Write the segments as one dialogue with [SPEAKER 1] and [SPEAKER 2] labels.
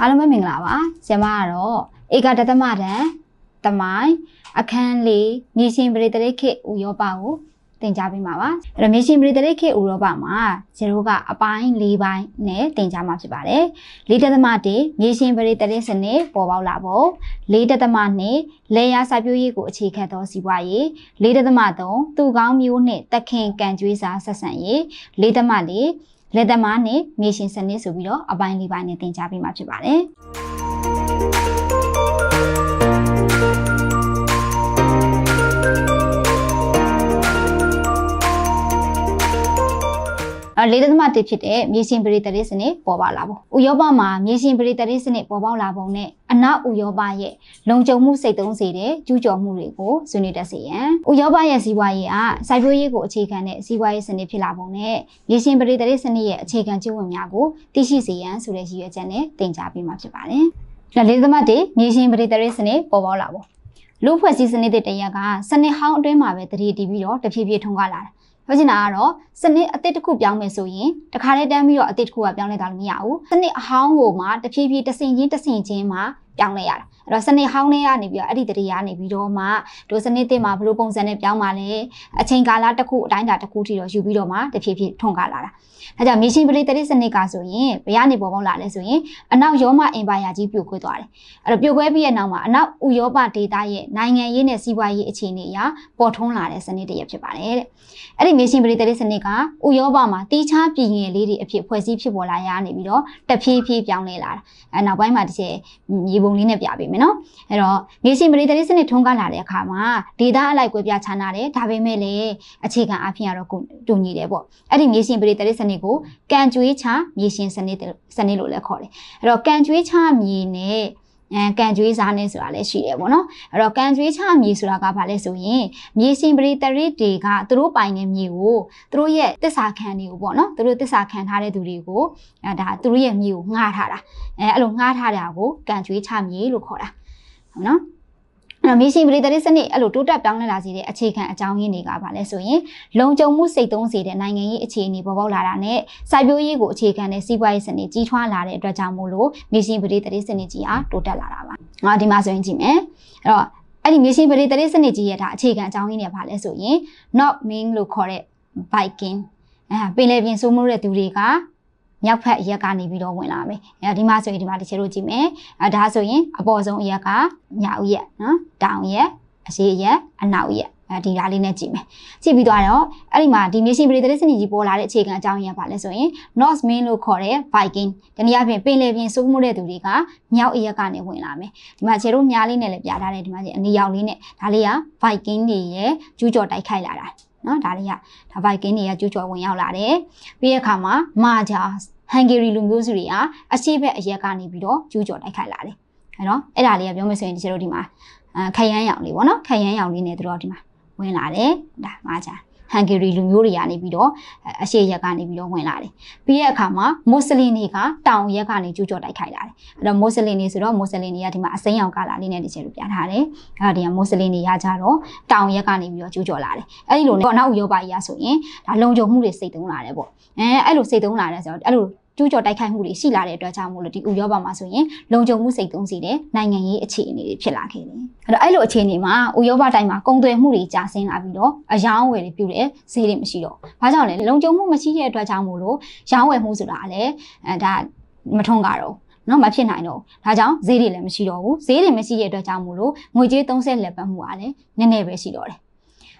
[SPEAKER 1] အားလုံးပဲမင်္ဂလာပါဆရာမကတော့ဧကတသမတန်တမိုင်းအခန်းလေးမြေရှင်ပရိတရိခေဥရောပကိုသင်ကြားပေးမှာပါအဲ့တော့မြေရှင်ပရိတရိခေဥရောပမှာဇေရိုကအပိုင်း၄ပိုင်းနဲ့သင်ကြားမှာဖြစ်ပါတယ်၄တသမတမြေရှင်ပရိတရိစနစ်ပေါ်ပေါက်လာဖို့၄တသမနဲ့လေယာစာပြိုးရေးကိုအခြေခံသောစီးပွားရေး၄တသမ၃သူကောင်းမျိုးနဲ့တခင်ကံကြွေးစာဆက်ဆံရေး၄တသမ၄ လက်သမားနဲ့မြေရှင်စနစ်ဆိုပြီးတော့အပိုင်း၄ပိုင်းနဲ့သင်ကြားပေးမှာဖြစ်ပါတယ် လေးသမတစ်ဖြစ်တဲ့မြေရှင်ပရိသတ်စနစ်ပေါ်ပေါက်လာပုံ။ဥရောပမှာမြေရှင်ပရိသတ်စနစ်ပေါ်ပေါက်လာပုံနဲ့အနောက်ဥရောပရဲ့လုံခြုံမှုစိတ်သုံးစေတဲ့ကျူးကျော်မှုတွေကိုဆွေးနွေးတတ်စေရန်ဥရောပရဲ့စီးပွားရေးအားစိုက်ပျိုးရေးကိုအခြေခံတဲ့စီးပွားရေးစနစ်ဖြစ်လာပုံနဲ့မြေရှင်ပရိသတ်စနစ်ရဲ့အခြေခံကျင့်ဝတ်များကိုသိရှိစေရန်ဆိုတဲ့ရည်ရွယ်ချက်နဲ့သင်ကြားပေးမှာဖြစ်ပါတယ်။လက်လေးသမတ်တွေမြေရှင်ပရိသတ်စနစ်ပေါ်ပေါက်လာပုံလူဖွဲ့စည်းစနစ်တစ်တရက်ကစနစ်ဟောင်းအတွင်းမှာပဲတတိတည်ပြီးတော့တဖြည်းဖြည်းထုံးကားလာတယ် ပြောချင်တာကတော့စနစ်အသစ်တစ်ခုပြောင်းမယ်ဆိုရင်တခါတည်းတန်းပြီးတော့အသစ်တစ်ခုကပြောင်းလဲတာလို့မရဘူးစနစ်အဟောင်းကိုမှတဖြည်းဖြည်းတစ်ဆင့်ချင်းတစ်ဆင့်ချင်းမှပြောင်းလဲရတာ အဲ့တော့စနစ်ဟောင်းလေးကနေပြီးတော့အဲ့ဒီတတိကနေပြီးတော့မှတို့စနစ်သစ်မှာဘယ်လိုပုံစံနဲ့ပြောင်းပါလဲအချိန်ကာလတစ်ခုအတိုင်းအတာတစ်ခုထိတော့ယူပြီးတော့မှတဖြည်းဖြည်းထွန်ကားလာတာအဲကြောင့်မီရှင်ပလီတတိစနစ်ကဆိုရင်ဘယ်ကနေပေါ်ပေါက်လာလဲဆိုရင်အနောက်ရောမအင်ပါယာကြီးပြိုကွဲသွားတယ်အဲ့တော့ပြိုကွဲပြီးတဲ့နောက်မှာအနောက်ဥရောပဒေသရဲ့နိုင်ငံရေးနဲ့စီးပွားရေးအခြေအနေအရပေါ်ထွန်းလာတဲ့စနစ်တစ်ရပ်ဖြစ်ပါတယ်တဲ့အဲ့ဒီမီရှင်ပလီတတိစနစ်ကဥရောပမှာတီးခြားပြည်ငယ်လေးတွေအဖြစ်ဖွဲ့စည်းဖြစ်ပေါ်လာရနေပြီးတော့တဖြည်းဖြည်းပြောင်းလဲလာတာအဲနောက်ပိုင်းမှာတစ်ချက်မြေပုံလေးနဲ့ပြပေးမယ်နော်အဲ့တော့မီရှင်ပလီတတိစနစ်ထွန်းကားလာတဲ့အခါမှာဒေသအလိုက်ကွဲပြားခြားနာတယ်ဒါပေမဲ့လည်းအခြေခံအဖြစ်ကတော့တူညီတယ်ပေါ့အဲ့ဒီမီရှင်ပလီတတိစနစ်ကိုကန်ကျွေးချမြေရှင်စနစ်စနစ်လို့လည်းခေါ်တယ်အဲ့တော့ကန်ကျွေးချမြေနဲ့ အဲကန်ကျွေးစားနေဆိုတာလည်းရှိတယ်ပေါ့နော်အဲ့တော့ကန်ကျွေးချမြေဆိုတာကဘာလဲဆိုရင်မြေရှင်ပရိတရိတွေကသူတို့ပိုင်တဲ့မြေကိုသူတို့ရဲ့တစ္ဆာခံတွေကိုပေါ့နော်သူတို့တစ္ဆာခံထားတဲ့သူတွေကိုအဲဒါသူတို့ရဲ့မြေကိုငှားထားတာအဲအဲ့လိုငှားထားတာကိုကန်ကျွေးချမြေလို့ခေါ်တာဟုတ်နော် အဲ့တော့မီရှင်ပရိသတ်စနစ်အဲ့လိုတိုးတက်ပြောင်းလဲလာစေတဲ့အခြေခံအကြောင်းရင်းတွေကဘာလဲဆိုရင်လုံခြုံမှုစိတ်သုံးစေတဲ့နိုင်ငံရေးအခြေအနေပေါ်ပေါက်လာတာနဲ့စိုက်ပျိုးရေးကိုအခြေခံတဲ့စီးပွားရေးစနစ်ကြီးထွားလာတဲ့အတွက်ကြောင့်မို့လို့မီရှင်ပရိသတ်စနစ်ကြီးအားတိုးတက်လာတာပါ။ငါဒီမှာဆိုရင်ကြည့်မယ်။အဲ့တော့အဲ့ဒီမီရှင်ပရိသတ်စနစ်ကြီးရဲ့ဒါအခြေခံအကြောင်းရင်းတွေဘာလဲဆိုရင် not mean လို့ခေါ်တဲ့ Viking အဲပင်လယ်ပြင်စိုးမိုးတဲ့သူတွေက မြောက်ဖက်ရက်ကနေပြီးတော့ဝင်လာမယ်။အဲဒီမှာဆိုရင်ဒီမှာတစ်ချက်လို့ကြည့်မယ်။အဲဒါဆိုရင်အပေါ်ဆုံးရက်ကမြောက်ရက်နော်။တောင်ရက်အရှိရက်အနောက်ရက်အဲဒီဓာတ်လေးနဲ့ကြည့်မယ်။ကြည့်ပြီးသွားတော့အဲ့ဒီမှာဒီ mission ပရိသတ်စနစ်ကြီးပေါ်လာတဲ့အခြေခံအကြောင်းရင်းပါလဲဆိုရင် North Main လို့ခေါ်တဲ့ Viking တနည်းအားဖြင့်ပင်လယ်ပြင်စိုးမိုးတဲ့သူတွေကမြောက်အရက်ကနေဝင်လာမယ်။ဒီမှာခြေတို့မြားလေးနဲ့လည်းပြထားတယ်ဒီမှာအနီရောင်လေးနဲ့ဒါလေးက Viking တွေရဲ့ကျူးကျော်တိုက်ခိုက်လာတာ။နော်ဒါလေးကဒါ Viking တွေကကျူးကျော်ဝင်ရောက်လာတယ်။ပြီးတဲ့အခါမှာမာဂျာ ဟန်ဂေရီလူမျိုးစုတွေကအရှိဘက်အရက်ကနေပြီးတော့ကျူးကျော်တိုက်ခိုက်လာတယ်။အဲ့တော့အဲ့ဒါလေးကပြောမယ်ဆိုရင်ဒီကျတို့ဒီမှာအခရမ်းရောင်လေးပေါ့နော်ခရမ်းရောင်လေးနဲ့တို့ဒီမှာဝင်လာတယ်ဒါမာချာဟန်ဂေရီလူမျိုးတွေကနေပြီးတော့အရှေ့ရက်ကနေပြီးတော့ဝင်လာတယ်။ပြီးတဲ့အခါမှာမွတ်စလင်တွေကတောင်ရက်ကနေကျူးကျော်တိုက်ခိုက်လာတယ်။အဲ့တော့မွတ်စလင်တွေဆိုတော့မွတ်စလင်တွေကဒီမှာအစိမ်းရောင်ကာလာလေးနဲ့တချေလို့ပြထားတယ်။အဲ့ဒါဒီကမွတ်စလင်တွေကကြတော့တောင်ရက်ကနေပြီးတော့ကျူးကျော်လာတယ်။အဲ့ဒီလိုနဲ့နောက်ဥရောပကြီးရဆိုရင်ဒါလုံခြုံမှုတွေစိတ်သုံးလာတယ်ပေါ့။အဲအဲ့လိုစိတ်သုံးလာတယ်ဆိုတော့အဲ့လို ကျူးကျော်တိုက်ခိုက်မှုတွေရှိလာတဲ့အတွက်ကြောင့်မို့လို့ဒီဥရောပမှာဆိုရင်လုံခြုံမှုစိတ်သုံးစီတဲ့နိုင်ငံရေးအခြေအနေတွေဖြစ်လာခဲ့တယ်။အဲ့တော့အဲ့လိုအခြေအနေမှာဥရောပတိုင်းမှာကုန်သွယ်မှုတွေကျဆင်းလာပြီးတော့အယောင်းဝယ်တွေပြုတယ်ဈေးတွေမရှိတော့။ဘာကြောင့်လဲလုံခြုံမှုမရှိတဲ့အတွက်ကြောင့်မို့လို့ရောင်းဝယ်မှုဆိုတာလည်းအဲဒါမထုံးကြတော့နော်မဖြစ်နိုင်တော့ဒါကြောင့်ဈေးတွေလည်းမရှိတော့ဘူးဈေးတွေမရှိတဲ့အတွက်ကြောင့်မို့လို့ငွေကြေးသုံးဆက်လက်ပတ်မှုကလည်းနည်းနည်းပဲရှိတော့တယ်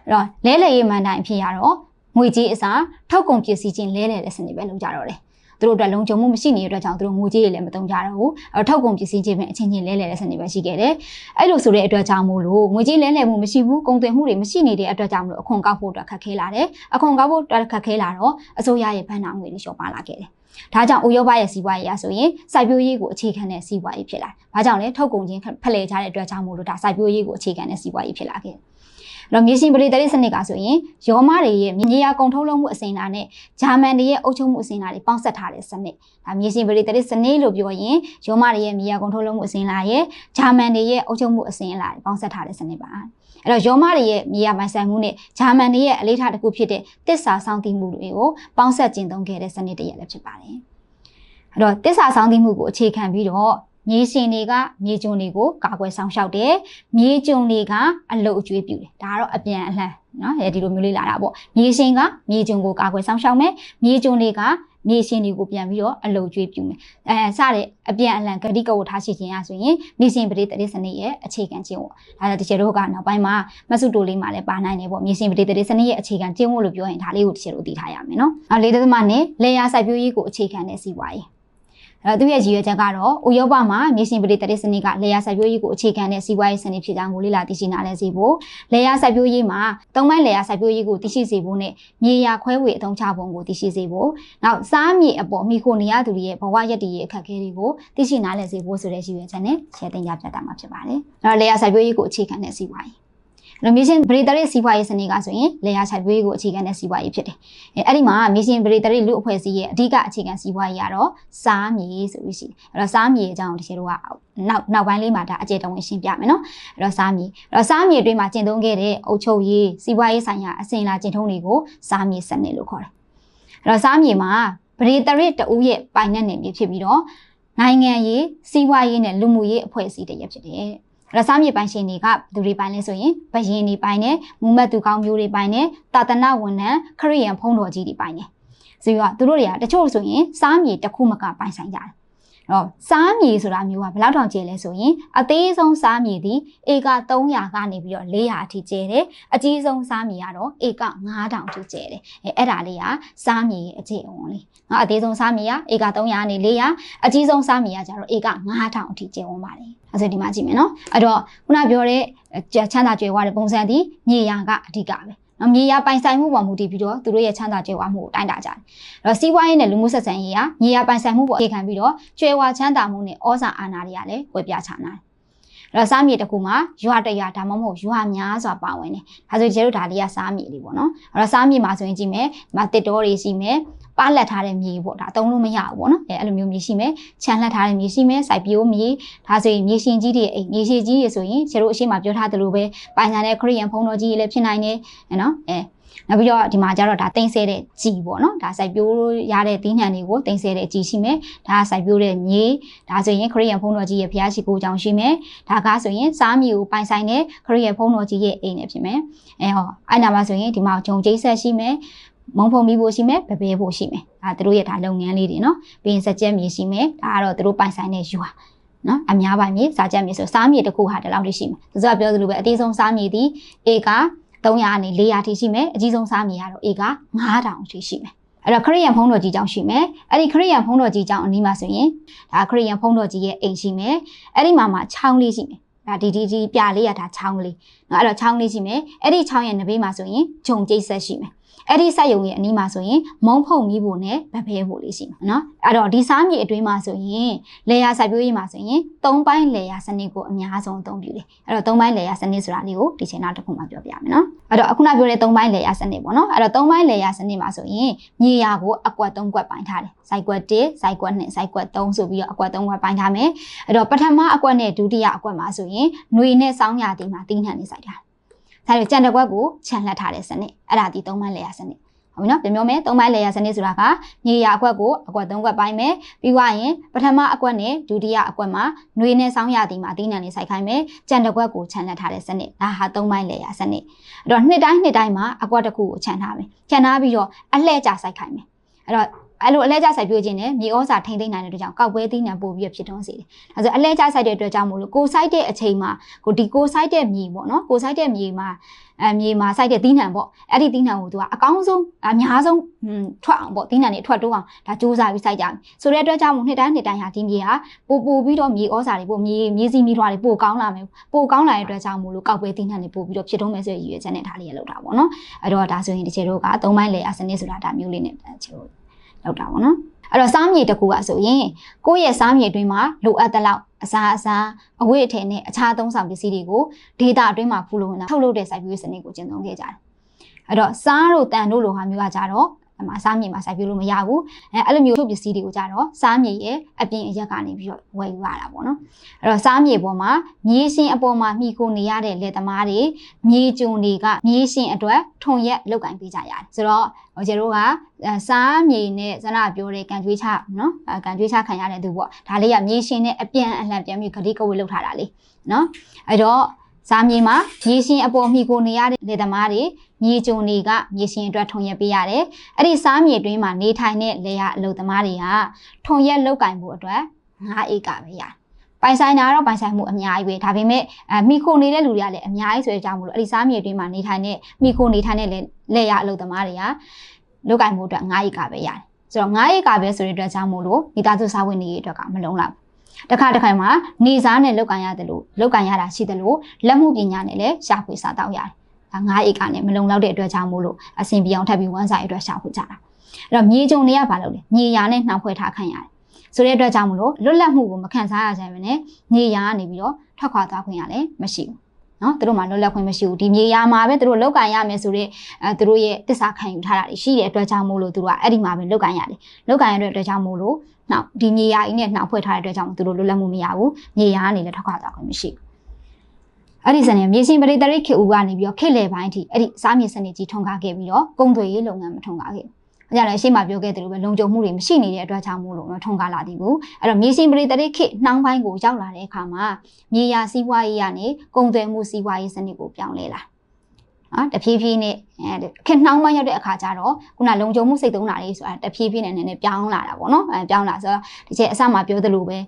[SPEAKER 1] အဲ့တော့လဲလှယ်ရေးမှန်တိုင်းအဖြစ်ရတော့ငွေကြေးအစားထောက်ကုန်ပစ္စည်းချင်းလဲလှယ်တဲ့စနစ်ပဲလုပ်ကြတော့တယ် သူတို့အတွက်လုံခြုံမှုမရှိနေတဲ့အတွက်ကြောင့်သူတို့ငွေကြေးတွေလည်းမသုံးကြတော့ဘူးအဲထောက်ကုန်ပစ္စည်းချင်းပဲအချင်းချင်းလဲလှယ်တဲ့စနစ်ပဲရှိခဲ့တယ်အဲ့လိုဆိုတဲ့အတွက်ကြောင့်မို့လို့ငွေကြေးလဲလှယ်မှုမရှိဘူးကုန်သွယ်မှုတွေမရှိနေတဲ့အတွက်ကြောင့်မလို့အခွန်ကောက်ဖို့အတွက်ခက်ခဲလာတယ်အခွန်ကောက်ဖို့အတွက်ခက်ခဲလာတော့အစိုးရရဲ့ဘဏ္ဍာငွေတွေလျှော့ပါလာခဲ့တယ်ဒါကြောင့်ဥရောပရဲ့စီးပွားရေးအရဆိုရင်စိုက်ပျိုးရေးကိုအခြေခံတဲ့စီးပွားရေးဖြစ်လာ။ဘာကြောင့်လဲထုတ်ကုန်ချင်းဖလှယ်ကြတဲ့အတွက်ကြောင့်မို့လို့ဒါစိုက်ပျိုးရေးကိုအခြေခံတဲ့စီးပွားရေးဖြစ်လာခဲ့ တယ်။အဲ့တော့မြေရှင်ပရိသတ်စနစ်ကဆိုရင်ရောမတွေရဲ့မြေယာကုန်ထုတ်လုပ်မှုအစဉ်အလာနဲ့ဂျာမန်တွေရဲ့အုပ်ချုပ်မှုအစဉ်အလာတွေပေါင်းစပ်ထားတဲ့စနစ်ဒါမြေရှင်ပရိသတ်စနစ်လို့ပြောရင်ရောမတွေရဲ့မြေယာကုန်ထုတ်လုပ်မှုအစဉ်အလာရဲ့ဂျာမန်တွေရဲ့အုပ်ချုပ်မှုအစဉ်အလာတွေပေါင်းစပ်ထားတဲ့စနစ်ပါအဲ့တော့ရောမတွေရဲ့မြေယာပိုင်ဆိုင်မှုနဲ့ဂျာမန်တွေရဲ့အလေးထားတစ်ခုဖြစ်တဲ့တစ္ဆာစောင့်တည်မှုတွေကိုပေါင်းစပ်ကျင့်သုံးခဲ့တဲ့စနစ်တစ်ရပ်လည်းဖြစ်ပါတယ်အဲ့တော့တစ္ဆာဆောင်သိမှုကိုအခြေခံပြီးတော့ မြေရှင်တွေကမြေကျုံတွေကိုကာကွယ်ဆောင်ရှောက်တယ်မြေကျုံတွေကအလုတ်အကျွေးပြုတယ်ဒါကတော့အပြန်အလှန်နော်အဲဒီလိုမျိုးလေးလာတာပေါ့မြေရှင်ကမြေကျုံကိုကာကွယ်ဆောင်ရှောက်မယ်မြေကျုံတွေကမြေရှင်တွေကိုပြန်ပြီးတော့အလုတ်ကျွေးပြုမယ်အဲစတဲ့အပြန်အလှန်ဂတိကဝထားရှိခြင်းရဆိုရင်မြေရှင်ပရိသေစနစ်ရဲ့အခြေခံကျင့်ဝတ်ဒါကြောင့်တချို့တို့ကနောက်ပိုင်းမှာမဆုတိုလေးမှာလည်းပါနိုင်တယ်ပေါ့မြေရှင်ပရိသေစနစ်ရဲ့အခြေခံကျင့်ဝတ်လို့ပြောရင်ဒါလေးကိုတချို့တို့သိထားရမယ်နော်နောက်လေးသက်မနဲ့လေယာစိုက်ပျိုးရေးကိုအခြေခံတဲ့စီးပွားရေး အဲသူရဲ့ရည်ရွယ်ချက်ကတော့ဥရောပမှာမြေရှင်ပရိသေစနစ်ကလေယာစိုက်ပျိုးရေးကိုအခြေခံတဲ့စီးပွားရေးစနစ်ဖြစ်ကြောင်းကိုလေ့လာသိရှိနားလည်စေဖို့လေယာစိုက်ပျိုးရေးမှာသုံးပိုင်းလေယာစိုက်ပျိုးရေးကိုသိရှိစေဖို့နဲ့မြေယာခွဲဝေအသုံးချပုံကိုသိရှိစေဖို့နောက်စားမြေအပေါ်မိခိုနေရသူတွေရဲ့ဘဝရည်တည်ရဲ့အခက်အခဲတွေကိုသိရှိနားလည်စေဖို့ဆိုတဲ့ရည်ရွယ်ချက်နဲ့ရှယ်တင်ပြပြတာမှာဖြစ်ပါတယ်။အဲတော့လေယာစိုက်ပျိုးရေးကိုအခြေခံတဲ့စီးပွားရေး အဲ့တော့မီရှင်ဗရီတရီစီးပွားရေးစနစ်ကဆိုရင်လေယာခြိုက်ပွေးကိုအခြေခံတဲ့စီးပွားရေးဖြစ်တယ်။အဲအဲ့ဒီမှာမီရှင်ဗရီတရီလူအဖွဲ့အစည်းရဲ့အဓိကအခြေခံစီးပွားရေးကတော့စားမြေဆိုပြီးရှိတယ်။အဲ့တော့စားမြေအကြောင်းဒီချေတို့ကနောက်နောက်ပိုင်းလေးမှာဒါအကျေတဝင်ရှင်းပြမယ်နော်။အဲ့တော့စားမြေအဲ့တော့စားမြေအတွင်းမှာကျင့်သုံးခဲ့တဲ့အုပ်ချုပ်ရေးစီးပွားရေးဆိုင်ရာအစဉ်အလာကျင့်ထုံးတွေကိုစားမြေစနစ်လို့ခေါ်တယ်။အဲ့တော့စားမြေမှာဗရီတရီတဦးရဲ့ပိုင်နဲ့နေမြေဖြစ်ပြီးတော့နိုင်ငံရေးစီးပွားရေးနဲ့လူမှုရေးအဖွဲ့အစည်းတည်းဖြစ်တယ်။ ရစားမြေပိုင်ရှင်တွေကသူတွေပိုင်လဲဆိုရင်ဘယင်တွေပိုင်တယ်မူမတ်သူကောင်းမျိုးတွေပိုင်တယ်တာသနာဝန်ထမ်းခရိယန်ဖုံးတော်ကြီးတွေပိုင်တယ်ဆိုတော့သူတို့တွေကတချို့ဆိုရင်စားမြေတစ်ခုမကပိုင်ဆိုင်ကြတယ် တော့စားမြေဆိုတာမျိုးကဘယ်လောက်တောင်ကျဲလဲဆိုရင်အသေးဆုံးစားမြေသည်ဧက300ကနေပြီးတော့400အထိကျဲတယ်အကြီးဆုံးစားမြေကတော့ဧက9000အထိကျဲတယ်အဲအဲ့ဒါလေးကစားမြေရဲ့အခြေအဝန်းလေးနော်အသေးဆုံးစားမြေကဧက300ကနေ400အကြီးဆုံးစားမြေကကျတော့ဧက9000အထိကျဲဝန်းပါတယ်အဲဆိုဒီမှာကြည့်မယ်နော်အဲ့တော့ခုနပြောတဲ့ချမ်းသာကြွယ်ဝတဲ့ပုံစံဒီမြေယာကအဓိကပဲ နော်မြေယာပိုင်ဆိုင်မှုပေါ်မူတည်ပြီးတော့သူတို့ရဲ့ချမ်းသာကြွယ်ဝမှုကိုတိုင်းတာကြတယ်။အဲ့တော့စီးပွားရေးနဲ့လူမှုဆက်ဆံရေးကမြေယာပိုင်ဆိုင်မှုပေါ်အခြေခံပြီးတော့ကြွယ်ဝချမ်းသာမှုနဲ့ဩဇာအာဏာတွေကလည်းဝယ်ပြချနိုင်။အဲ့တော့စားမြေတစ်ခုမှာရွာတရဒါမှမဟုတ်ရွာများစွာပါဝင်တယ်။ဒါဆိုကျတို့ဒါလေးကစားမြေလေးပေါ့နော်။အဲ့တော့စားမြေမှာဆိုရင်ကြည့်မယ်။ဒီမှာတစ်တော်တွေရှိမယ်။ ပါလက်ထားတဲ့မြေပေါ့ဒါအသုံးလို့မရဘူးပေါ့နော်အဲအဲ့လိုမျိုးမြေရှိမယ်ခြံလှက်ထားတဲ့မြေရှိမယ်စိုက်ပျိုးမြေဒါဆိုရင်မြေရှင်ကြီးတွေအိမ်မြေရှိကြီးတွေဆိုရင်ကျတို့အရှိမပြောထားသလိုပဲပိုင်ညာတဲ့ခရီးယန်ဖုံတော်ကြီးတွေလည်းဖြစ်နိုင်တယ်နော်အဲနောက်ပြီးတော့ဒီမှာကျတော့ဒါတင်ဆဲတဲ့ကြည်ပေါ့နော်ဒါစိုက်ပျိုးရတဲ့သီးနှံတွေကိုတင်ဆဲတဲ့ကြည်ရှိမယ်ဒါစိုက်ပျိုးတဲ့မြေဒါဆိုရင်ခရီးယန်ဖုံတော်ကြီးရဲ့ဖျားရှိကိုကြောင်ရှိမယ်ဒါကဆိုရင်စားမြေကိုပိုင်ဆိုင်တဲ့ခရီးယန်ဖုံတော်ကြီးရဲ့အိမ်နဲ့ဖြစ်မယ်အဲဟောအဲ့နာမှာဆိုရင်ဒီမှာဂျုံကျိတ်ဆက်ရှိမယ် မုံဖုံမိဖို့ရှိမယ်ပပဲဖို့ရှိမယ်ဒါသူတို့ရဲ့ဒါလုပ်ငန်းလေးတွေနော်ပြီးရင်စက်ကြက်မြေရှိမယ်ဒါကတော့သူတို့ပိုင်ဆိုင်တဲ့ယူဟာနော်အများပိုင်းမြေစားကြက်မြေဆိုစားမြေတစ်ခုဟာဒီလောက်လေးရှိမယ်သူကပြောသလိုပဲအသေးဆုံးစားမြေဒီဧက300နဲ့400ထိရှိမယ်အကြီးဆုံးစားမြေကတော့ဧက9000ထိရှိမယ်အဲ့တော့ခရိယန်ဖုံးတော်ကြီးကျောင်းရှိမယ်အဲ့ဒီခရိယန်ဖုံးတော်ကြီးကျောင်းအနီးမှာဆိုရင်ဒါခရိယန်ဖုံးတော်ကြီးရဲ့အိမ်ရှိမယ်အဲ့ဒီမှာမှာချောင်းလေးရှိမယ်ဒါဒီဒီဒီပြလေးရတာချောင်းလေးเนาะအဲ့တော့ချောင်းလေးရှိမယ်အဲ့ဒီချောင်းရဲ့နဘေးမှာဆိုရင်ဂျုံကျိတ်ဆက်ရှိမယ် အဲ့ဒီစက်ယုံရဲ့အနီးမှာဆိုရင်မုံဖုံမိဖို့နဲ့ဗဖဲဖို့လေးရှိမှာနော်အဲ့တော့ဒီစားမြေအတွင်းမှာဆိုရင်လေယာစိုက်ပျိုးရေးမှာဆိုရင်၃ပိုင်းလေယာစနစ်ကိုအများဆုံးအသုံးပြုတယ်အဲ့တော့၃ပိုင်းလေယာစနစ်ဆိုတာလေးကိုဒီချိန်နောက်တစ်ခုမှပြောပြမယ်နော်အဲ့တော့အခုနပြောတဲ့၃ပိုင်းလေယာစနစ်ပေါ့နော်အဲ့တော့၃ပိုင်းလေယာစနစ်မှာဆိုရင်မြေယာကိုအကွက်၃ကွက်ပိုင်းထားတယ်စိုက်ကွက်1စိုက်ကွက်2စိုက်ကွက်3ဆိုပြီးတော့အကွက်၃ကွက်ပိုင်းထားမယ်အဲ့တော့ပထမအကွက်နဲ့ဒုတိယအကွက်မှာဆိုရင်ຫນွေနဲ့စောင်းရာတီမှာတင်းနှံနေစိုက်တာ ဒါကြောင့်ကြံတဲ့ကွက်ကိုခြံလှက်ထားတဲ့စနစ်အဲ့ဒါဒီ၃ပိုင်းလေယာစနစ်ဟုတ်ပြီနော်ပြန်ပြောမယ်၃ပိုင်းလေယာစနစ်ဆိုတာကမြေယာအကွက်ကိုအကွက်၃ကွက်ပိုင်းမယ်ပြီးွားရင်ပထမအကွက်နဲ့ဒုတိယအကွက်မှာຫນွေနဲ့ဆောင်းရာသီမှာအသီးနှံတွေစိုက်ခိုင်းမယ်ကြံတစ်ကွက်ကိုခြံလက်ထားတဲ့စနစ်ဒါဟာ၃ပိုင်းလေယာစနစ်အဲ့တော့နှစ်တိုင်းနှစ်တိုင်းမှာအကွက်တစ်ခုကိုခြံထားမယ်ခြံထားပြီးတော့အလှည့်ကျစိုက်ခိုင်းမယ်အဲ့တော့ အဲ့လိုအလဲကျစိုက်ပြိုးခြင်းနဲ့မြေဩဇာထိမ့်သိမ့်နိုင်တဲ့အတွက်ကြောင့်ကောက်ပွဲသီးနှံပို့ပြီးဖြစ်ထွန်းစေတယ်။ဒါဆိုအလဲကျစိုက်တဲ့အတွက်ကြောင့်မို့လို့ကိုစိုက်တဲ့အချိန်မှာကိုဒီကိုစိုက်တဲ့မြေပေါ့နော်ကိုစိုက်တဲ့မြေမှာအမြေမှာစိုက်တဲ့သီးနှံပေါ့အဲ့ဒီသီးနှံကိုသူကအကောင်းဆုံးအများဆုံးထွက်အောင်ပေါ့သီးနှံတွေထွက်တိုးအောင်ဒါစူးစမ်းပြီးစိုက်ကြမယ်။ဆိုတဲ့အတွက်ကြောင့်မို့နှစ်တိုင်းနှစ်တိုင်းဟာဒီမြေဟာပို့ပို့ပြီးတော့မြေဩဇာတွေပို့မြေမြေစီမြေထွားတွေပို့ကောင်းလာမယ်။ပို့ကောင်းလာတဲ့အတွက်ကြောင့်မို့လို့ကောက်ပွဲသီးနှံတွေပို့ပြီးတော့ဖြစ်ထွန်းမယ်ဆိုရည်ရွယ်ချက်နဲ့ဒါလေးရလောက်တာပေါ့နော်။အဲ့တော့ဒါဆိုရင်ဒီခြေတို့ကသုံးပိုင်းလေအစနစ်ဆိုတာဒါမျိုးလေးနဲ့ခြေတို့ လောက်တာပေါ့နော်။အဲ့တော့စားမြေတစ်ခုကဆိုရင်ကိုယ့်ရဲ့စားမြေအတွင်းမှာလိုအပ်တဲ့လောက်အစားအစာအဝတ်အထည်နဲ့အခြားသုံးဆောင်ပစ္စည်းတွေကိုဒေတာအတွင်းမှာဖူလို့နာထုတ်လုပ်တဲ့စိုက်ပျိုးရေးစနစ်ကိုကျင့်သုံးခဲ့ကြတယ်။အဲ့တော့စားတို့တန်တို့လိုဟာမျိုးကကြတော့ အမှစားမြေမှာစိုက်ပျိုးလို့မရဘူးအဲအဲ့လိုမျိုးထုတ်ပစ္စည်းတွေကိုကြတော့စားမြေရဲ့အပြင်အရက်ကနေပြီးတော့ဝယ်ယူရတာပေါ့နော်အဲ့တော့စားမြေပေါ်မှာမြေရှင်အပေါ်မှာမှီခိုနေရတဲ့လယ်သမားတွေမြေကျုံတွေကမြေရှင်အတွက်ထုံရက်လောက်ကင်ပေးကြရတယ်ဆိုတော့ဟိုကျတို့ကစားမြေနဲ့ဇနပြောတဲ့ကန်ကြွေးချနော်ကန်ကြွေးချခံရတဲ့သူပေါ့ဒါလေးကမြေရှင်နဲ့အပြန်အလှန်ပြန်ပြီးဂတိကဝေလောက်ထားတာလေနော်အဲ့တော့ စားမြေမှာမြေရှင်အပေါ်မှီကိုနေရတဲ့လယ်သမားတွေမြေကျုံတွေကမြေရှင်အတွက်ထုံရက်ပေးရတယ်။အဲ့ဒီစားမြေတွင်းမှာနေထိုင်တဲ့လယ်ယာအလုပ်သမားတွေကထုံရက်လောက်ကင်ဖို့အတွက်9ဧကပဲရတယ်။ပိုင်ဆိုင်တာတော့ပိုင်ဆိုင်မှုအများကြီးပဲဒါပေမဲ့အဲမိခိုနေတဲ့လူတွေကလည်းအများကြီးဆိုတဲ့အကြောင်းမလို့အဲ့ဒီစားမြေတွင်းမှာနေထိုင်တဲ့မိခိုနေထိုင်တဲ့လယ်ယာအလုပ်သမားတွေကလောက်ကင်ဖို့အတွက်9ဧကပဲရတယ်။ဆိုတော့9ဧကပဲဆိုတဲ့အတွက်ကြောင့်မို့လို့မိသားစုစားဝင်နေရေးအတွက်ကမလုံလောက် တခါတခါမှာနေစားနဲ့လောက်ကန်ရတယ်လို့လောက်ကန်ရတာရှိတယ်လို့လက်မှုပညာနဲ့လည်းရှာဖွေစားတောက်ရတယ်ဒါ9ဧကနဲ့မလုံလောက်တဲ့အတွက်ကြောင့်မို့လို့အဆင်ပြေအောင်ထပ်ပြီးဝမ်းစာအတွက်ရှာဖွေကြတာအဲ့တော့မြေကြုံတွေကဘာလုပ်လဲမြေယာနဲ့နှောင်ဖွဲ့ထားခံရတယ်ဆိုတဲ့အတွက်ကြောင့်မလို့လွတ်လပ်မှုကိုမခံစားရကြဘဲနဲ့မြေယာကနေပြီးတော့ထွက်ခွာသွားခွင့်ရလည်းမရှိဘူးနော်သူတို့မှလွတ်လပ်ခွင့်မရှိဘူးဒီမြေယာမှာပဲသူတို့လောက်ကန်ရမယ်ဆိုတော့အဲသူတို့ရဲ့တစ္ဆာခံယူထားတာရှိတဲ့အတွက်ကြောင့်မို့လို့သူတို့ကအဲ့ဒီမှာပဲလောက်ကန်ရတယ်လောက်ကန်ရတဲ့အတွက်ကြောင့်မို့လို့ နောက်ဒီမြေယာအင်းနဲ့နှောင်ဖွဲ့ထားတဲ့အတွက်ကြောင့်သူတို့လွတ်လပ်မှုမရဘူးမြေယာကနေလည်းထွက်ခွာသွားခွင့်မရှိဘူးအဲ့ဒီစနေမြေရှင်ပရိတရိခေဦးကနေပြီးတော့ခေလေပိုင်းအထိအဲ့ဒီစားမြေစနစ်ကြီးထုံကားခဲ့ပြီးတော့ကုံသွေးရေးလုပ်ငန်းမထုံကားခဲ့ဘူး။အဲကြလည်းရှေ့မှာပြောခဲ့သလိုပဲလုံခြုံမှုတွေမရှိနေတဲ့အတွက်ကြောင့်မို့လို့မထုံကားလာသည်ဘူး။အဲ့တော့မြေရှင်ပရိတရိခေနှောင်းပိုင်းကိုရောက်လာတဲ့အခါမှာမြေယာစီးပွားရေးကနေကုံသွေးမှုစီးပွားရေးစနစ်ကိုပြောင်းလဲလာ။ နော်တဖြည်းဖြည်းနဲ့အဲခင်နှောင်းမရောက်တဲ့အခါကျတော့ခုနလုံခြုံမှုစိတ်သုံးတာလေးဆိုတာတဖြည်းဖြည်းနဲ့နည်းနည်းပြောင်းလာတာပေါ့နော်အဲပြောင်းလာဆိုတော့ဒီချက်အစမှပြောသလိုပဲ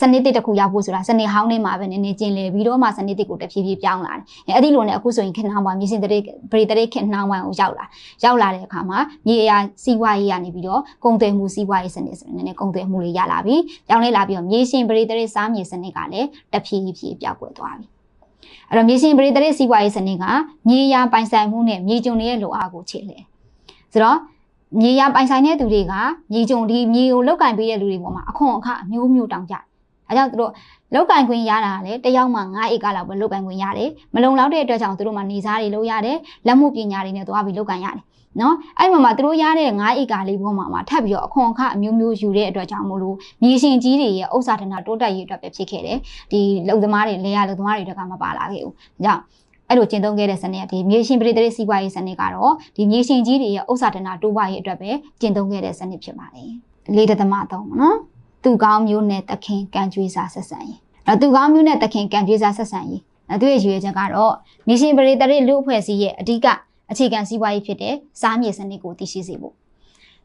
[SPEAKER 1] စနစ်တစ်တစ်ခုရောက်ဖို့ဆိုတာစနစ်ဟောင်းနေမှာပဲနည်းနည်းကျင်လည်ပြီးတော့မှစနစ်တစ်ကိုတဖြည်းဖြည်းပြောင်းလာတယ်အဲအဲ့ဒီလိုနဲ့အခုဆိုရင်ခင်နှောင်းပါမြေစင်တရေဗရီတရေခင်နှောင်းပိုင်းကိုရောက်လာရောက်လာတဲ့အခါမှာမြေအရာစီးပွားရေးကနေပြီးတော့ကုန်သွယ်မှုစီးပွားရေးစနစ်ဆိုရင်နည်းနည်းကုန်သွယ်မှုတွေရလာပြီပြောင်းလဲလာပြီးတော့မြေရှင်ဗရီတရေစားမြေစနစ်ကလည်းတဖြည်းဖြည်းပြောက်ကွယ်သွားပြီ အဲ့တော့မြေရှင်ပရိသတ်စီးပွားရေးစနစ်ကမြေယာပိုင်ဆိုင်မှုနဲ့မြေကျုံတွေရဲ့လိုအားကိုခြေလှယ်ဆိုတော့မြေယာပိုင်ဆိုင်တဲ့သူတွေကမြေကျုံဒီမြေကိုလောက်ကင်ပေးတဲ့လူတွေပေါ်မှာအခွန်အခအမျိုးမျိုးတောင်းကြတယ်။အဲကြောင့်သူတို့လောက်ကင်ခွင့်ရတာလေတယောက်မှ9ဧကလောက်ပဲလောက်ကင်ခွင့်ရတယ်။မလုံလောက်တဲ့အတွက်ကြောင့်သူတို့မှနေစားတွေလုပ်ရတယ်။လက်မှုပညာတွေနဲ့သွားပြီးလောက်ကင်ရတယ်။ နော်အဲ့မှာမှာသူတို့ရတဲ့9ဧကလေးပေါ်မှာမှာထပ်ပြီးတော့အခွန်အခအမျိုးမျိုးယူတဲ့အတွက်ကြောင့်မို့လို့မြေရှင်ကြီးတွေရဲ့ဥစ္စာထဏတိုးတက်ရေးအတွက်ပဲဖြစ်ခဲ့တယ်ဒီလုံသမားတွေလေယာလုံသမားတွေတက်ကမပါလာခဲ့ဘူးဒါကြောင့်အဲ့လိုကျင့်သုံးခဲ့တဲ့စနစ်ကဒီမြေရှင်ပြည်တရစီးပွားရေးစနစ်ကတော့ဒီမြေရှင်ကြီးတွေရဲ့ဥစ္စာထဏတိုးပွားရေးအတွက်ပဲကျင့်သုံးခဲ့တဲ့စနစ်ဖြစ်ပါတယ်လေးတသမအသုံးပေါ့နော်သူကောင်းမျိုးနဲ့တခင်ကံကြွေးစားဆက်ဆံရေးအဲ့သူကောင်းမျိုးနဲ့တခင်ကံကြွေးစားဆက်ဆံရေးအဲ့သူရဲ့ရည်ရွယ်ချက်ကတော့မြေရှင်ပြည်တရလူအဖွဲ့အစည်းရဲ့အဓိက အခြေခံစီးပွားရေးဖြစ်တဲ့စားမြေစနစ်ကိုတည်ရှိစေဖို့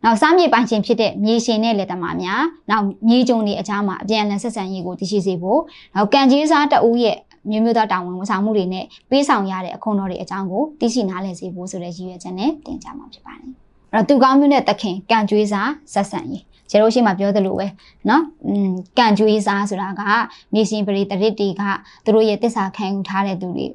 [SPEAKER 1] နောက်စားမြေပိုင်ရှင်ဖြစ်တဲ့မြေရှင်နဲ့လက်သမားများနောက်မြေကျုံတွေအကြားမှာအပြန်အလှန်ဆက်ဆံရေးကိုတည်ရှိစေဖို့နောက်ကံကြီးစားတအူးရဲ့မျိုးမျိုးသားတာဝန်ဝန်ဆောင်မှုတွေနဲ့ပေးဆောင်ရတဲ့အခွန်တော်တွေအကြောင်းကိုသိရှိနားလည်စေဖို့ဆိုတဲ့ရည်ရွယ်ချက်နဲ့တင်ကြမှာဖြစ်ပါတယ်။အဲ့တော့သူကောင်းမျိုးနဲ့တခင်ကံကြွေးစားဆက်ဆံရေးကျတို့ရှိမှပြောသလိုပဲเนาะอืมကံကြွေးစားဆိုတာကမြေရှင်ပရိတရစ်တွေကသူတို့ရဲ့တစ္ဆာခံယူထားတဲ့သူတွေ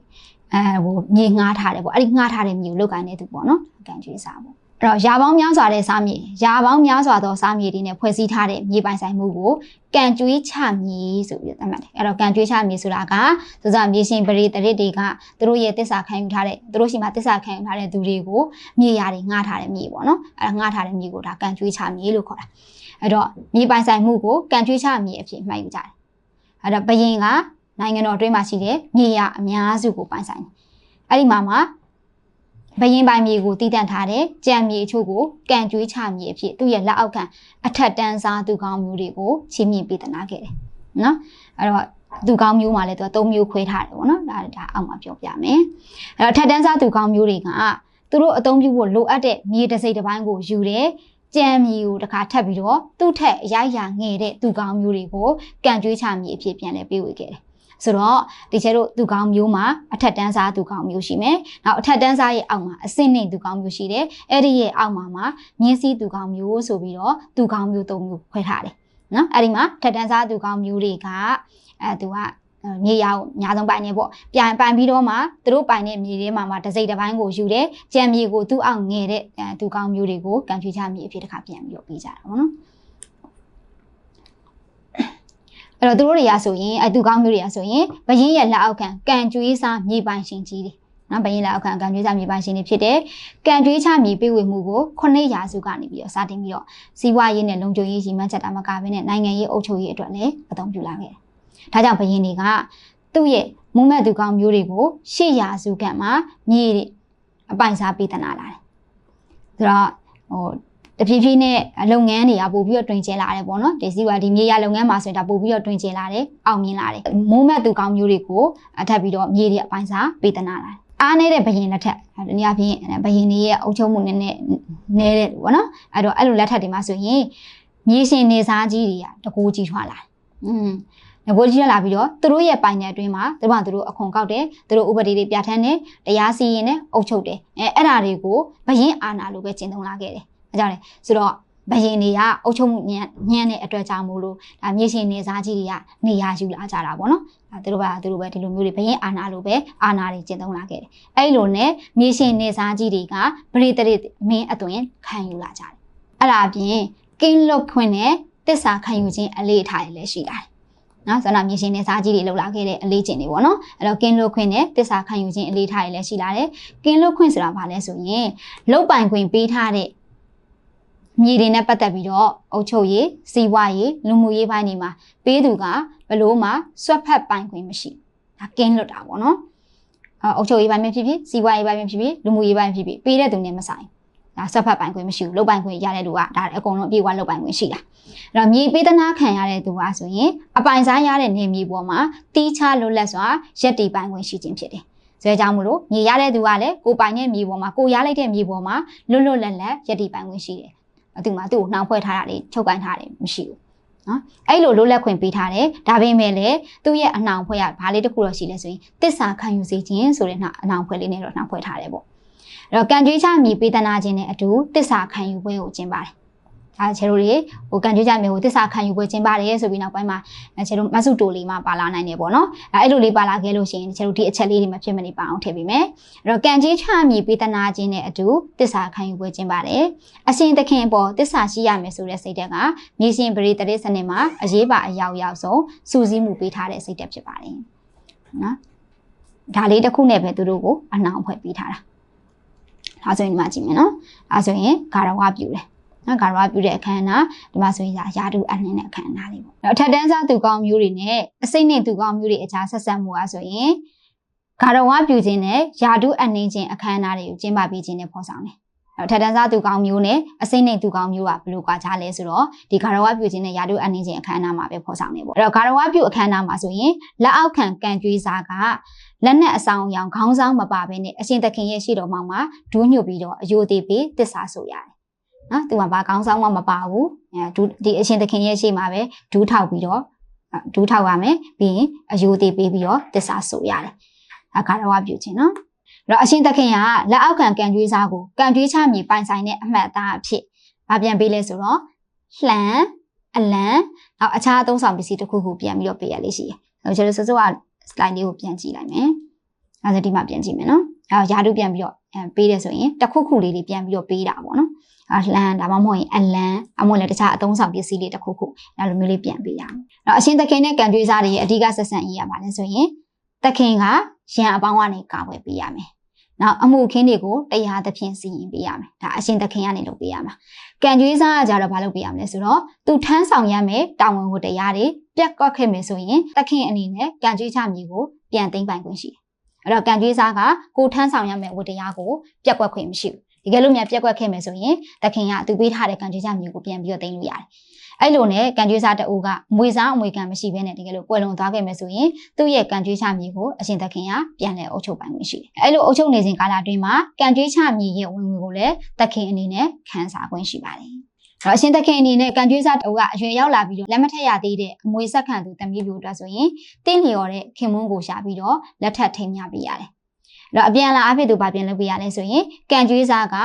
[SPEAKER 1] အဲဟိုမြေငှားထားတယ်ပေါ့အဲ့ဒီငှားထားတဲ့မြေကိုလောက်ကိုင်းတဲ့သူပေါ့နော်ကံကြွေးစားပေါ့အဲ့တော့ရာပေါင်းများစွာတဲ့စားမြေရာပေါင်းများစွာသောစားမြေတွေနဲ့ဖွဲ့စည်းထားတဲ့မြေပိုင်ဆိုင်မှုကိုကံကြွေးချမြေဆိုပြီးသတ်မှတ်တယ်အဲ့တော့ကံကြွေးချမြေဆိုတာကသူစားမြေရှင်ပရိတရစ်တွေကသူတို့ရဲ့တစ္ဆာခံယူထားတဲ့သူတို့ရှိမှတစ္ဆာခံယူထားတဲ့သူတွေကိုမြေယာတွေငှားထားတဲ့မြေပေါ့နော်အဲ့ဒါငှားထားတဲ့မြေကိုဒါကံကြွေးချမြေလို့ခေါ်တာအဲ့တော့မြေပိုင်ဆိုင်မှုကိုကံကြွေးချမြေအဖြစ်မှတ်ယူကြတယ်အဲ့တော့ဘယင်က နိုင်ငံတော်အတွင်းမှာရှိတဲ့မြေယာအများစုကိုပိုင်ဆိုင်တယ်အဲ့ဒီမှာမှာဘရင်ပိုင်မြေကိုတည်တံ့ထားတဲ့ကြံမြေအချို့ကိုကံကြွေးချမြေအဖြစ်သူ့ရဲ့လက်အောက်ခံအထက်တန်းစားသူကောင်းမျိုးတွေကိုချီးမြှင့်ပေးသနာခဲ့တယ်နော်အဲ့တော့သူကောင်းမျိုးမှာလည်းသူက၃မျိုးခွဲထားတယ်ပေါ့နော်ဒါဒါအောက်မှာပြောပြမယ်အဲ့တော့ထက်တန်းစားသူကောင်းမျိုးတွေကသူတို့အသုံးပြုဖို့လိုအပ်တဲ့မြေတစ်စိတ်တစ်ပိုင်းကိုယူတယ်ကြံမြေကိုတစ်ခါထပ်ပြီးတော့သူ့ထက်အရိုက်ရာငယ်တဲ့သူကောင်းမျိုးတွေကိုကံကြွေးချမြေအဖြစ်ပြန်လဲပေးဝေခဲ့တယ် ဆိုတော့ဒီကျဲတို့သူကောင်းမျိုးမှာအထက်တန်းစားသူကောင်းမျိုးရှိမယ်။နောက်အထက်တန်းစားရဲ့အောက်မှာအဆင့်နှင့်သူကောင်းမျိုးရှိတယ်။အဲ့ဒီရဲ့အောက်မှာမှာမြင်းစည်းသူကောင်းမျိုးဆိုပြီးတော့သူကောင်းမျိုး၃မျိုးခွဲထားတယ်။နော်အဲ့ဒီမှာထက်တန်းစားသူကောင်းမျိုးတွေကအဲသူကမြေယာကိုအများဆုံးပိုင်နေပေါ့ပြန်ပိုင်ပြီးတော့မှသူတို့ပိုင်တဲ့မြေတွေမှာမှတစ်စိတ်တစ်ပိုင်းကိုယူတယ်ကြံမြေကိုသူ့အောင်ငယ်တဲ့သူကောင်းမျိုးတွေကိုကန်ချွေးချမြေအဖြစ်တစ်ခါပြန်ပြီးတော့ပေးကြတာပေါ့နော် အဲ့တော့သူတို့တွေကဆိုရင်အတူကောင်းမျိုးတွေကဆိုရင်ဘရင်ရဲ့လက်အောက်ခံကံကြွေးစားမြေပိုင်ရှင်ကြီးတွေနော်ဘယင်းလက်အောက်ခံကံကြွေးချမြေပိုင်ရှင်တွေဖြစ်တဲ့ကံကြွေးချမြေပေးဝေမှုကိုခုနှစ်ရာစုကနေပြီးတော့စတင်ပြီးတော့စီးပွားရေးနဲ့လုံခြုံရေးရည်မှန်းချက်တာမကဘဲနဲ့နိုင်ငံရေးအုပ်ချုပ်ရေးအတွက်လည်းအသုံးပြုလာခဲ့တယ်။ဒါကြောင့်ဘယင်းတွေကသူ့ရဲ့မုံမဲ့သူကောင်းမျိုးတွေကိုရှေ့ရာစုကမှာမြေတွေအပိုင်စားပေးတနာလာတယ်။ဆိုတော့ဟို တဖြည်းဖြည်းနဲ့လုပ်ငန်းတွေကပို့ပြီးတော့တွင်ကျဲလာတယ်ပေါ့နော်ဒီစီဝါဒီမြေရလုပ်ငန်းမှာဆိုရင်ဒါပို့ပြီးတော့တွင်ကျဲလာတယ်အောင်မြင်လာတယ်မိုးမက်သူကောင်းမျိုးတွေကိုအထပ်ပြီးတော့မြေတွေအပိုင်းစားပေးတနာလာတယ်အားနေတဲ့ဘယင်လက်ထက်ဒီနေ့အပြင်ဘယင်တွေရဲ့အုပ်ချုပ်မှုနည်းနည်းနဲတဲ့လူပေါ့နော်အဲ့တော့အဲ့လိုလက်ထက်တွေမှာဆိုရင်မြေရှင်နေစားကြီးတွေကတကိုးကြီးထွားလာတယ်อืมငကိုကြီးရလာပြီးတော့သူတို့ရဲ့ပိုင်နယ်အတွင်းမှာသူတို့ကသူတို့အခွန်ကောက်တယ်သူတို့ဥပဒေတွေပြဋ္ဌာန်းတယ်တရားစီရင်တယ်အုပ်ချုပ်တယ်အဲအဲ့ဒါတွေကိုဘယင်အာဏာလို့ပဲကျင့်သုံးလာခဲ့တယ် အဲကြောင့်လေဆိုတော့ဘယင်တွေကအုပ်ချုပ်မှုညံ့ညံ့တဲ့အတွက်ကြောင့်မို့လို့ဒါမြေရှင်နေစားကြီးတွေကနေရာယူလာကြတာပေါ့နော်ဒါသူတို့ကသူတို့ပဲဒီလိုမျိုးတွေဘယင်အာဏာလို့ပဲအာဏာတွေကျင့်သုံးလာခဲ့တယ်အဲ့လိုနဲ့မြေရှင်နေစားကြီးတွေကပရိသတ်မင်းအသွင်ခံယူလာကြတယ်အဲ့ဒါအပြင်ကင်းလွတ်ခွင့်နဲ့တစ္ဆာခံယူခြင်းအလေးအထားတွေလည်းရှိလာတယ်နော်ဆိုတော့မြေရှင်နေစားကြီးတွေလောက်လာခဲ့တဲ့အလေးကျင့်တွေပေါ့နော်အဲ့တော့ကင်းလွတ်ခွင့်နဲ့တစ္ဆာခံယူခြင်းအလေးထားတွေလည်းရှိလာတယ်ကင်းလွတ်ခွင့်ဆိုတာဘာလဲဆိုရင်လုတ်ပိုင်ခွင့်ပေးထားတဲ့ မြေတွေနဲ့ပတ်သက်ပြီးတော့အုပ်ချုပ်ရေးစီးပွားရေးလူမှုရေးပိုင်းတွေမှာပေးသူကဘလို့မှဆွတ်ဖက်ပိုင်ခွင့်မရှိဒါကင်းလွတ်တာပေါ့နော်အုပ်ချုပ်ရေးပိုင်းပဲဖြစ်ဖြစ်စီးပွားရေးပိုင်းပဲဖြစ်ဖြစ်လူမှုရေးပိုင်းဖြစ်ဖြစ်ပေးတဲ့သူနဲ့မဆိုင်ဒါဆွတ်ဖက်ပိုင်ခွင့်မရှိဘူးလုတ်ပိုင်ခွင့်ရတဲ့သူကဒါအကုန်လုံးအပြည့်အဝလုတ်ပိုင်ခွင့်ရှိတာအဲ့တော့မြေပေးသနာခံရတဲ့သူကဆိုရင်အပိုင်စားရတဲ့နေမြေပေါ်မှာတီးခြားလွတ်လပ်စွာရက်တီပိုင်ခွင့်ရှိခြင်းဖြစ်တယ်ဆိုကြမလို့မြေရတဲ့သူကလည်းကိုပိုင်တဲ့မြေပေါ်မှာကိုရလိုက်တဲ့မြေပေါ်မှာလွတ်လွတ်လပ်လပ်ရက်တီပိုင်ခွင့်ရှိတယ် သူမှသူ့ကိုနှောင်ဖွဲ့ထားတာတွေချုပ်ကန်ထားတယ်မရှိဘူးနော်အဲ့လိုလွတ်လပ်ခွင့်ပေးထားတယ်ဒါပေမဲ့လည်းသူ့ရဲ့အနှောင်ဖွဲ့ကဘာလေးတစ်ခုတော့ရှိလဲဆိုရင်တစ္ဆာခံယူစေခြင်းဆိုတဲ့နှောင်အနှောင်ဖွဲ့လေးနဲ့တော့နှောင်ဖွဲ့ထားတယ်ပေါ့အဲ့တော့ကံကြွေးချမြေပေးသနာခြင်းနဲ့အတူတစ္ဆာခံယူပွဲကိုကျင်းပါတယ် ဒါချေတို့တွေဟိုကန်ကြွေးကြမြေကိုတစ္ဆာခံယူပွဲကျင်းပါတယ်ဆိုပြီးနောက်ပိုင်းမှာချေတို့မဆုတိုလေးမှပါလာနိုင်တယ်ပေါ့နော်အဲအဲ့လိုလေးပါလာခဲ့လို့ရှိရင်ချေတို့ဒီအချက်လေးတွေမဖြစ်မနေပါအောင်ထည့်ပေးမယ်အဲ့တော့ကန်ကြီးချမြေပေးသနာခြင်းနဲ့အတူတစ္ဆာခံယူပွဲကျင်းပါတယ်အရှင်သခင်ပေါ်တစ္ဆာရှိရမယ်ဆိုတဲ့စိတ်ဓာတ်ကမြေရှင်ပရိတရေစနစ်မှာအရေးပါအရောက်ရောက်ဆုံးစူးစီးမှုပေးထားတဲ့စိတ်ဓာတ်ဖြစ်ပါတယ်နော်ဒါလေးတစ်ခုနဲ့ပဲသူတို့ကိုအနှောင်ဖွဲ့ပေးထားတာဒါဆိုရင်ဒီမှာကြည့်မယ်နော်အဲဆိုရင်ဂါရဝပြုတယ် နော်ဂါရဝပြုတဲ့အခမ်းအနားဒီမှာဆိုရင်ရာဓုအနှင်းတဲ့အခမ်းအနားလေးပေါ့အထက်တန်းစားသူကောင်းမျိုးတွေနဲ့အစိမ့်နဲ့သူကောင်းမျိုးတွေအကြားဆက်ဆက်မှုအားဆိုရင်ဂါရဝပြုခြင်းနဲ့ယာဓုအနှင်းခြင်းအခမ်းအနားတွေကိုကျင်းပပေးခြင်းနဲ့ဖော်ဆောင်တယ်ထက်တန်းစားသူကောင်းမျိုးနဲ့အစိမ့်နဲ့သူကောင်းမျိုးကဘယ်လိုကွာခြားလဲဆိုတော့ဒီဂါရဝပြုခြင်းနဲ့ယာတုအနှင်းခြင်းအခမ်းအနားမှာပဲဖော်ဆောင်နေပေါ့အဲ့တော့ဂါရဝပြုအခမ်းအနားမှာဆိုရင်လက်အောက်ခံကံကြွေးစားကလက်နဲ့အဆောင်ရောင်ခေါင်းဆောင်မပါဘဲနဲ့အရှင်သခင်ရဲ့ရှေ့တော်မှာမှာဒူးညွတ်ပြီးတော့အယိုသေးပေးတစ္ဆာဆိုရတယ် နော်သူကဘာခေါင်းဆောင်မှမပါဘူးအဲဒူးဒီအရှင်သခင်ရဲ့ရှေ့မှာပဲဒူးထောက်ပြီးတော့ဒူးထောက်ရမယ်ပြီးရင်အယိုသေးပေးပြီးတော့တစ္ဆာဆိုရတယ်အဂါရဝပြုခြင်းနော်တော့အရှင်သခင်ကလက်အောက်ခံကံကြွေးစားကိုကံကြွေးချမြေပိုင်ဆိုင်တဲ့အမှတ်အသားအဖြစ်ဗာပြန်ပေးလဲဆိုတော့လှန်အလံနောက်အခြားအသုံးဆောင်ပစ္စည်းတစ်ခုခုပြန်ပြီးတော့ပေးရလေးရှိတယ်။ကျွန်တော်စစောက slide လေးကိုပြန်ကြည့်လိုက်မယ်။အဲဒါဒီမှာပြန်ကြည့်မယ်နော်။အဲရာထူးပြန်ပြီးတော့ပေးတယ်ဆိုရင်တစ်ခုခုလေးတွေပြန်ပြီးတော့ပေးတာပေါ့နော်။ အဲလှန်ဒါမှမဟုတ်ရင်အလံအမဟုတ်လည်းတခြားအသုံးဆောင်ပစ္စည်းလေးတစ်ခုခုအဲလိုမျိုးလေးပြန်ပေးရမယ်။နောက်အရှင်သခင်နဲ့ကံကြွေးစားတွေရဲ့အဓိကဆက်ဆံရေးရပါလဲဆိုရင်သခင်ကရန်အပေါင်းကနေကာဝယ်ပေးရမယ်။နောက်အမှုခင်းတွေကိုတရားသဖြင့်စီရင်ပေးရမယ်ဒါအရှင်သခင်ကနေလုပ်ပေးရမှာကံကြွေးစားကကြတော့ဘာလုပ်ပေးရမလဲဆိုတော့သူထမ်းဆောင်ရမယ်တာဝန်ဝတ္တရားတွေပြက်ကွက်ခဲ့မယ်ဆိုရင်သခင်အနေနဲ့ကံကြွေးချမြေကိုပြန်သိမ်းပိုင်ခွင့်ရှိတယ်အဲ့တော့ကံကြွေးစားကကိုထမ်းဆောင်ရမယ်ဝတ္တရားကိုပြက်ကွက်ခွင့်မရှိဘူး တကယ်လို့များပြက်ကွက်ခဲ့မယ်ဆိုရင်သခင်ကသူပေးထားတဲ့ကံကြွေးချမြေကိုပြန်ပြီးတော့သိမ်းလို့ရတယ်အဲ့လိုနဲ့ကံကြွေးစားတအူကမွေစားအမွေကံမရှိဘဲနဲ့တကယ်လို့ကွယ်လွန်သွားခဲ့မယ်ဆိုရင်သူ့ရဲ့ကံကြွေးချမြေကိုအရှင်သခင်ကပြန်လည်အုပ်ချုပ်ပိုင်ခွင့်ရှိတယ်။အဲ့လိုအုပ်ချုပ်နေစဉ်ကာလအတွင်းမှာကံကြွေးချမြေရဲ့ဝင်ငွေကိုလည်းသခင်အနေနဲ့ခံစားခွင့်ရှိပါတယ်။တော့အရှင်သခင်အနေနဲ့ကံကြွေးစားတအူကအရွယ်ရောက်လာပြီးတော့လက်မထက်ရသေးတဲ့အမွေဆက်ခံသူတမီးပြိုအတွက်ဆိုရင်တင်းလျော်တဲ့ခင်မွန်းကိုရှာပြီးတော့လက်ထပ်ထိမ်းမြပေးရတယ်။အဲ့ တော့အပြန်လာအဖြစ်သူဗာပြန်လုပ်ပေးရလဲဆိုရင်ကံကြွေးစားက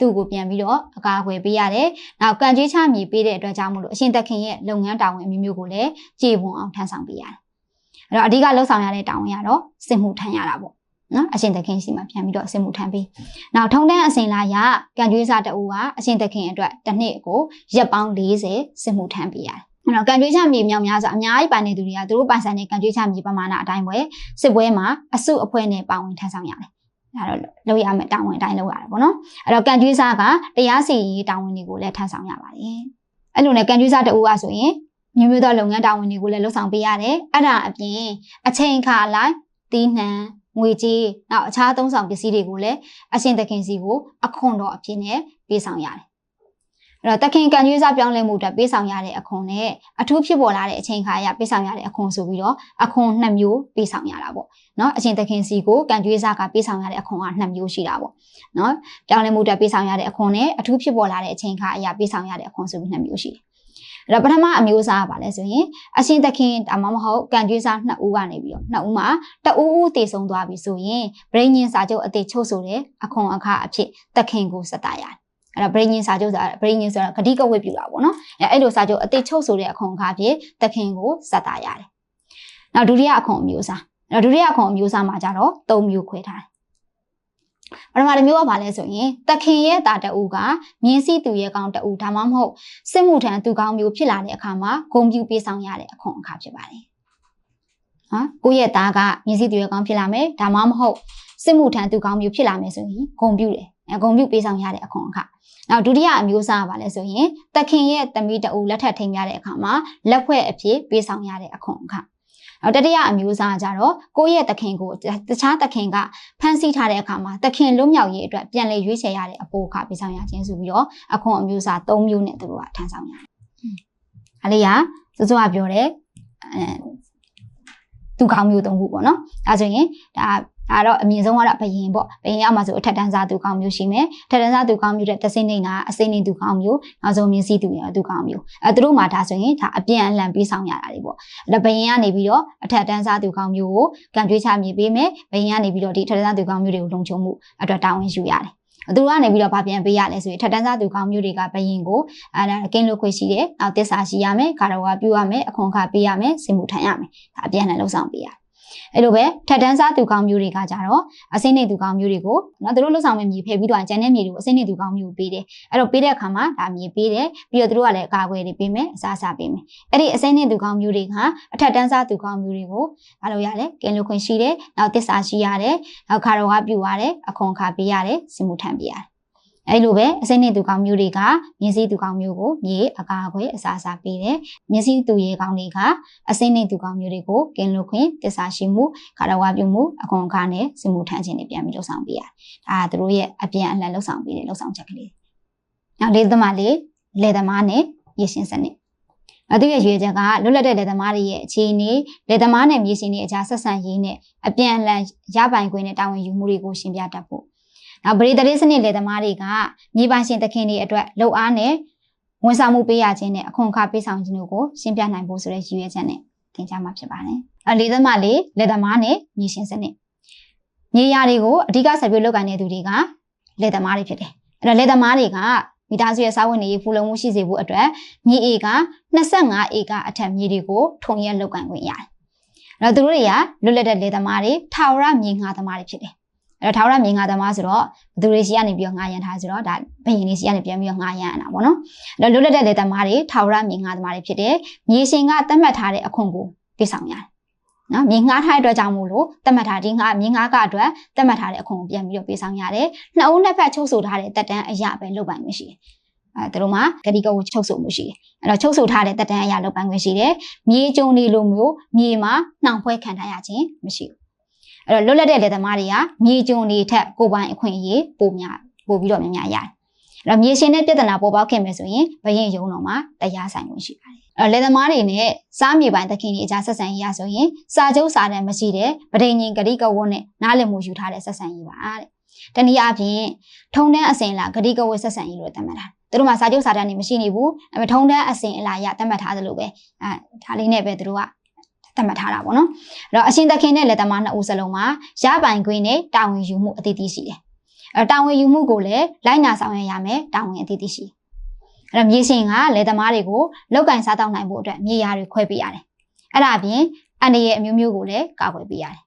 [SPEAKER 1] သူ့ကိုပြန်ပြီးတော့အကာအကွယ်ပေးရတယ်။နောက်ကံကြွေးချမြေပေးတဲ့အတွက်ကြောင့်မလို့အရှင်သခင်ရဲ့လုပ်ငန်းတာဝန်အမျိုးမျိုးကိုလည်းကြေပွန်အောင်ထမ်းဆောင်ပေးရတယ်။အဲ့တော့အဓိကလှုပ်ဆောင်ရတဲ့တာဝန်ကတော့စစ်မှုထမ်းရတာပေါ့။နော်အရှင်သခင်စီမှာပြန်ပြီးတော့စစ်မှုထမ်းပေး။နောက်ထုံတန်းအစဉ်လာရကံကြွေးစားတအူကအရှင်သခင်အတွက်တစ်နှစ်ကိုရက်ပေါင်း40စစ်မှုထမ်းပေးရတယ်။ အဲ့တော့ကံကြွေးချမြေမြောင်များဆိုအများကြီးပိုင်နေသူတွေကသူတို့ပိုင်ဆိုင်တဲ့ကံကြွေးချမြေပမာဏအတိုင်းပဲစစ်ပွဲမှာအစုအဖွဲ့နဲ့ပါဝင်ထမ်းဆောင်ရတယ်။ဒါတော့လုပ်ရမယ်တာဝန်အတိုင်းလုပ်ရတယ်ပေါ့နော်အဲ့တော့ကန်ကျွေးစားကတရားစီရင်ရေးတာဝန်တွေကိုလည်းထမ်းဆောင်ရပါတယ်အဲ့လိုနဲ့ကန်ကျွေးစားတအူကဆိုရင်မျိုးမျိုးသောလုပ်ငန်းတာဝန်တွေကိုလည်းလုပ်ဆောင်ပေးရတယ်အဲ့ဒါအပြင်အချိန်ခါလိုက်တီးနှံငွေကြေးနောက်အခြားသုံးဆောင်ပစ္စည်းတွေကိုလည်းအရှင်သခင်စီကိုအခွန်တော်အဖြစ်နဲ့ပေးဆောင်ရတယ်အဲ့ တော့တခင်ကန်ကျွေးစားပြောင်းလဲမှုအတွက်ပေးဆောင်ရတဲ့အခွန်နဲ့အထူးဖြစ်ပေါ်လာတဲ့အချိန်ခါရပေးဆောင်ရတဲ့အခွန်ဆိုပြီးတော့အခွန်နှစ်မျိုးပေးဆောင်ရတာပေါ့နော်အချင်းသခင်စီကိုကန်ကျွေးစားကပေးဆောင်ရတဲ့အခွန်ကနှစ်မျိုးရှိတာပေါ့နော်ပြောင်းလဲမှုအတွက်ပေးဆောင်ရတဲ့အခွန်နဲ့အထူးဖြစ်ပေါ်လာတဲ့အချိန်ခါအရာပေးဆောင်ရတဲ့အခွန်ဆိုပြီးနှစ်မျိုးရှိတယ်အဲ့တော့ပထမအမျိုးအစားကပါလဲဆိုရင်အရှင်သခင်ဒါမှမဟုတ်ကန်ကျွေးစားနှစ်ဦးကနေပြီးတော့နှစ်ဦးမှာတဦးဦးတည်ဆုံသွားပြီဆိုရင်ဗြိညင်စာချုပ်အသေးချုပ်ဆိုတဲ့အခွန်အခအဖြစ်သခင်ကိုစတာရတယ် အဲ့တော့ဗြိညင်စာချုပ်ဆိုတာဗြိညင်ဆိုတာဂတိကဝတ်ပြုတာပေါ့နော်အဲ့အဲ့လိုစာချုပ်အသေးချုပ်ဆိုတဲ့အခွန်အခအဖြစ်သခင်ကိုစတာရတယ်နောက်ဒုတိယအခွန်အမျိုးအစားအဲ့တော့ဒုတိယအခွန်အမျိုးအစားမှာကြတော့၃မျိုးခွဲထားတယ်ပထမတစ်မျိုးကဘာလဲဆိုရင်တခင်ရဲ့တာတအူကမြင်းစည်းသူရဲ့ကောင်တအူဒါမှမဟုတ်စစ်မှုထမ်းသူကောင်မျိုးဖြစ်လာတဲ့အခါမှာဂုံပြူပေးဆောင်ရတဲ့အခွန်အခါဖြစ်ပါတယ်။ဟာကိုယ့်ရဲ့သားကမြင်းစည်းသူရဲ့ကောင်ဖြစ်လာမယ်ဒါမှမဟုတ်စစ်မှုထမ်းသူကောင်မျိုးဖြစ်လာမယ်ဆိုရင်ဂုံပြူတယ်။အဲဂုံပြူပေးဆောင်ရတဲ့အခွန်အခါ။ နောက်ဒုတိယအမျိုးအစားကဘာလဲဆိုရင်တခင်ရဲ့သမီးတအူလက်ထပ်ထိန်ရတဲ့အခါမှာလက်ဖွဲ့အဖြစ်ပေးဆောင်ရတဲ့အခွန်အခါ။နောက်တတိယအမျိုးအစားကကြတော့ကိုယ့်ရဲ့သခင်ကိုတခြားသခင်ကဖမ်းဆီးထားတဲ့အခါမှာသခင်လွတ်မြောက်ရေးအတွက်ပြန်လည်ရွေးချယ်ရတဲ့အပိုးအခပေးဆောင်ရခြင်းဆိုပြီးတော့အခွန်အမျိုးအစား၃မျိုးနဲ့သူတို့ကထမ်းဆောင်ရတယ်။အလေးကစစောကပြောတဲ့အဲသူကောင်းမျိုး၃ခုပေါ့နော်။ဒါဆိုရင်ဒါ ဒါတော့အမြင့်ဆုံးကတော့ဘယင်ပေါ့ဘယင်ရောက်မှဆိုအထက်တန်းစားသူကောင်းမျိုးရှိမယ်ထက်တန်းစားသူကောင်းမျိုးတဲ့တစင်းနေတာအစိမ့်နေသူကောင်းမျိုးနောက်ဆုံးမြင်းစည်းသူရသူကောင်းမျိုးအဲသူတို့မှဒါဆိုရင်ဒါအပြန်အလှန်ပေးဆောင်ရတာတွေပေါ့အဲ့ဘယင်ကနေပြီးတော့အထက်တန်းစားသူကောင်းမျိုးကိုကံကြွေးချမြေပေးမယ်ဘယင်ကနေပြီးတော့ဒီထက်တန်းစားသူကောင်းမျိုးတွေကိုလုံခြုံမှုအတွက်တာဝန်ယူရတယ်သူတို့ကနေပြီးတော့ဗာပြန်ပေးရလဲဆိုရင်ထက်တန်းစားသူကောင်းမျိုးတွေကဘယင်ကိုအဲဒါကင်းလို့ခွင့်ရှိတယ်နောက်တစ္ဆာရှိရမယ်ခါတော်ကပြုရမယ်အခွန်ခပေးရမယ်စင်မှုထမ်းရမယ်ဒါအပြန်အလှန်လှုပ်ဆောင်ပေးရတယ် အဲ့လိုပဲထက်တန်းစားသူကောင်းမျိုးတွေကကြတော့အစိမ့်နေသူကောင်းမျိုးတွေကိုနော်သူတို့လှုပ်ဆောင်မဲ့မြေဖယ်ပြီးတော့ကျန်တဲ့မြေတွေကိုအစိမ့်နေသူကောင်းမျိုးကိုပေးတယ်အဲ့တော့ပေးတဲ့အခါမှာဒါမြေပေးတယ်ပြီးတော့သူတို့ကလည်းအကာအကွယ်တွေပေးမယ်အစားအစာပေးမယ်အဲ့ဒီအစိမ့်နေသူကောင်းမျိုးတွေကအထက်တန်းစားသူကောင်းမျိုးတွေကိုမလုပ်ရလဲကင်းလို့ခွင့်ရှိတယ်နောက်တစ္ဆာရှိရတယ်နောက်ခါတော်ကပြုရတယ်အခွန်ခါပေးရတယ်စင်မှုထမ်းပေးရတယ် အဲ့လိုပဲအစိမ့်နေသူကောင်းမျိုးတွေကမြင်းစည်းသူကောင်းမျိုးကိုမြေအကာအကွယ်အစားအစာပေးတယ်မြင်းစည်းသူရေကောင်းတွေကအစိမ့်နေသူကောင်းမျိုးတွေကိုကင်းလို့ခွင့်တစ္ဆာရှိမှုခါတော်ဝါပြုမှုအခွန်အခါနဲ့စင်မှုထမ်းခြင်းတွေပြန်ပြီးလှုပ်ဆောင်ပေးရတယ်ဒါကသူတို့ရဲ့အပြန်အလှန်လှုပ်ဆောင်ပေးတဲ့လှုပ်ဆောင်ချက်ကလေးနောက်လေးသမားလေးလေသမားနဲ့ရေရှင်စနစ်အသူရဲ့ရွေချက်ကလွတ်လပ်တဲ့လေသမားတွေရဲ့အခြေအနေလေသမားနဲ့မြေရှင်တွေအကြားဆက်ဆံရေးနဲ့အပြန်အလှန်ရပိုင်ခွင့်နဲ့တာဝန်ယူမှုတွေကိုရှင်းပြတတ်ဖို့ နောက်ပရိသတ်စနစ်လေသမားတွေကမြေပိုင်ရှင်သခင်တွေအတွက်လှုပ်အားနဲ့ဝန်ဆောင်မှုပေးရခြင်းနဲ့အခွန်အခပေးဆောင်ခြင်းတို့ကိုရှင်းပြနိုင်ဖို့ဆိုတဲ့ရည်ရွယ်ချက်နဲ့သင်ကြားမှာဖြစ်ပါတယ်။အလေးသမားလေးလေသမားနဲ့မြေရှင်စနစ်မြေယာတွေကိုအဓိကဆက်ပြီးလုပ်ကိုင်နေသူတွေကလေသမားတွေဖြစ်တယ်။အဲ့တော့လေသမားတွေကမိသားစုရဲ့စားဝတ်နေရေးဖူလုံမှုရှိစေဖို့အတွက်မြေဧက25ဧကအထက်မြေတွေကိုထုံရက်လုပ်ကိုင်ခွင့်ရတယ်။အဲ့တော့သူတို့တွေကလွတ်လပ်တဲ့လေသမားတွေထာဝရမြေငှားသမားတွေဖြစ်တယ်။ အဲ့တော့ထာဝရမြေငှားသမားဆိုတော့ဘသူတွေရှိကနေပြီးတော့ငှားရန်ထားဆိုတော့ဒါဘယင်လေးရှိကနေပြန်ပြီးတော့ငှားရန်အနာပေါ့နော်။အဲ့တော့လွတ်လပ်တဲ့လေသမားတွေထာဝရမြေငှားသမားတွေဖြစ်တယ်။မြေရှင်ကသတ်မှတ်ထားတဲ့အခွန်ကိုပေးဆောင်ရတယ်။နော်မြေငှားထားတဲ့အတွက်ကြောင့်မို့လို့သတ်မှတ်ထားဒီငှားမြေငှားကအတွက်သတ်မှတ်ထားတဲ့အခွန်ကိုပြန်ပြီးတော့ပေးဆောင်ရတယ်။နှစ်ဦးနှစ်ဖက်ချုပ်ဆိုထားတဲ့တက်တန်းအရာပဲလုပ်ပိုင်ခွင့်ရှိတယ်။အဲတို့မှာဂတိကဝချုပ်ဆိုမှုရှိတယ်။အဲ့တော့ချုပ်ဆိုထားတဲ့တက်တန်းအရာလုပ်ပိုင်ခွင့်ရှိတယ်။မြေကျုံနေလိုမျိုးမြေမှာနှောင်ဖွဲခံထားရခြင်းမရှိဘူး။ အဲ့တော့လွတ်လပ်တဲ့လက်သမားတွေကမြေကျုံနေထက်ကိုပိုင်အခွင့်အရေးပိုများပိုပြီးတော့များများရတယ်။အဲ့တော့မြေရှင်တဲ့ပြဿနာပေါ်ပေါက်ခဲ့မယ်ဆိုရင်ဘရင်ယုံတော်မှာတရားဆိုင်ခွင့်ရှိပါတယ်။အဲ့တော့လက်သမားတွေနဲ့စားမြေပိုင်သခင်တွေအကြဆက်ဆံရေးရဆိုရင်စာချုပ်စာတမ်းမရှိတဲ့ဗဒိန်ငင်ဂတိကဝတ်နဲ့နားလည်မှုယူထားတဲ့ဆက်ဆံရေးပါတဲ့။တနည်းအားဖြင့်ထုံတန်းအစဉ်လာဂတိကဝတ်ဆက်ဆံရေးလို့သတ်မှတ်တာ။သူတို့မှာစာချုပ်စာတမ်းတွေမရှိနေဘူး။အဲထုံတန်းအစဉ်အလာရသတ်မှတ်ထားသလိုပဲအဲဒါလေးနဲ့ပဲသူတို့က သတ်မှတ်ထားတာပေါ့နော်။အဲ့တော့အရှင်သခင်နဲ့လက်သမားနှစ်ဦးစလုံးမှာရပိုင်ခွင့်နဲ့တာဝန်ယူမှုအသီးသီးရှိတယ်။အဲ့တာဝန်ယူမှုကိုလည်းလိုက်နာဆောင်ရွက်ရမယ်တာဝန်အသီးသီးရှိ။အဲ့တော့မြေရှင်ကလက်သမားတွေကိုလောက်ကင်စားတောက်နိုင်ဖို့အတွက်မြေယာတွေခွဲပေးရတယ်။အဲ့ဒါအပြင်အန်ဒီရဲ့အမျိုးမျိုးကိုလည်းကာကွယ်ပေးရတယ်။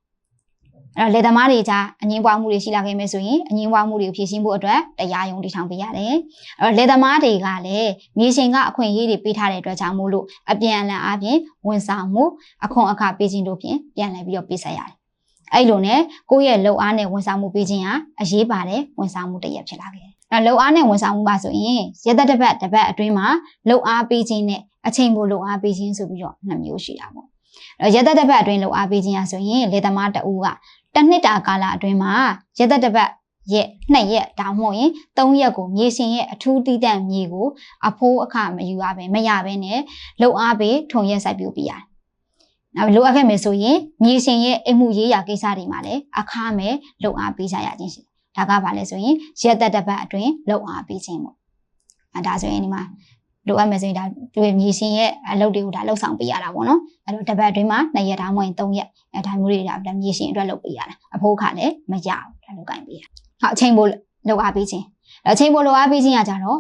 [SPEAKER 1] အဲ့တော့လက်သမားတွေကြားအငင်းပွားမှုတွေရှိလာခဲ့မယ်ဆိုရင်အငင်းပွားမှုတွေကိုဖြေရှင်းဖို့အတွက်တရားရုံးတည်ထောင်ပေးရတယ်။အဲ့တော့လက်သမားတွေကလည်းမြေရှင်ကအခွင့်အရေးတွေပေးထားတဲ့အတွက်ကြောင့်မို့လို့အပြန်အလှန်အားဖြင့်ဝန်ဆောင်မှုအခွန်အခပေးခြင်းတို့ဖြင့်ပြန်လည်ပြီးတော့ပေးဆက်ရတယ်။အဲ့လိုနဲ့ကိုယ့်ရဲ့လှုပ်အားနဲ့ဝန်ဆောင်မှုပေးခြင်းဟာအရေးပါတဲ့ဝန်ဆောင်မှုတစ်ရပ်ဖြစ်လာခဲ့တယ်။အဲ့လှုပ်အားနဲ့ဝန်ဆောင်မှုပါဆိုရင်ရသက်တစ်ပတ်တစ်ပတ်အတွင်းမှာလှုပ်အားပေးခြင်းနဲ့အချိန်ပိုလှုပ်အားပေးခြင်းဆိုပြီးတော့နှစ်မျိုးရှိတာပေါ့။အဲ့ရသက်တစ်ပတ်အတွင်းလှုပ်အားပေးခြင်းဟာဆိုရင်လေသမားတအူးက တစ်နှစ်တာကာလအတွင်းမှာရသက်တစ်ပတ်ရက်နှစ်ရက်ဒါမှမဟုတ်ရင်၃ရက်ကိုမြေရှင်ရဲ့အထူးတည်တံ့မြေကိုအဖိုးအခမယူရပဲမရဘဲနဲ့လှုပ်အားပေးထုံရက်စိုက်ပျိုးပြရတယ်။နောက်လိုအပ်ခဲ့မယ်ဆိုရင်မြေရှင်ရဲ့အိမ်မှုရေးရာကိစ္စတွေမှာလည်းအခမဲ့လှုပ်အားပေးကြရခြင်းရှိတယ်။ဒါကဘာလဲဆိုရင်ရက်သက်တစ်ပတ်အတွင်းလှုပ်အားပေးခြင်းပေါ့။အဲဒါဆိုရင်ဒီမှာ လိုအပ်မယ်ဆိုရင်ဒါဒီမြေရှင်ရဲ့အလုပ်တွေကိုဒါလှုပ်ဆောင်ပေးရတာပေါ့နော်။အဲတော့တစ်ပတ်အတွင်းမှာ2ရက်ဒါမှမဟုတ်ရင်3ရက်အဲဒါမျိုးတွေဒါမြေရှင်အတွက်လုပ်ပေးရတာ။အဖိုးအခလည်းမရဘူးဒါလုပ်ကိုင်ပေးရ။ဟုတ်အချိန်ပိုလှုပ်အားပေးခြင်း။အချိန်ပိုလှုပ်အားပေးခြင်းကကြတော့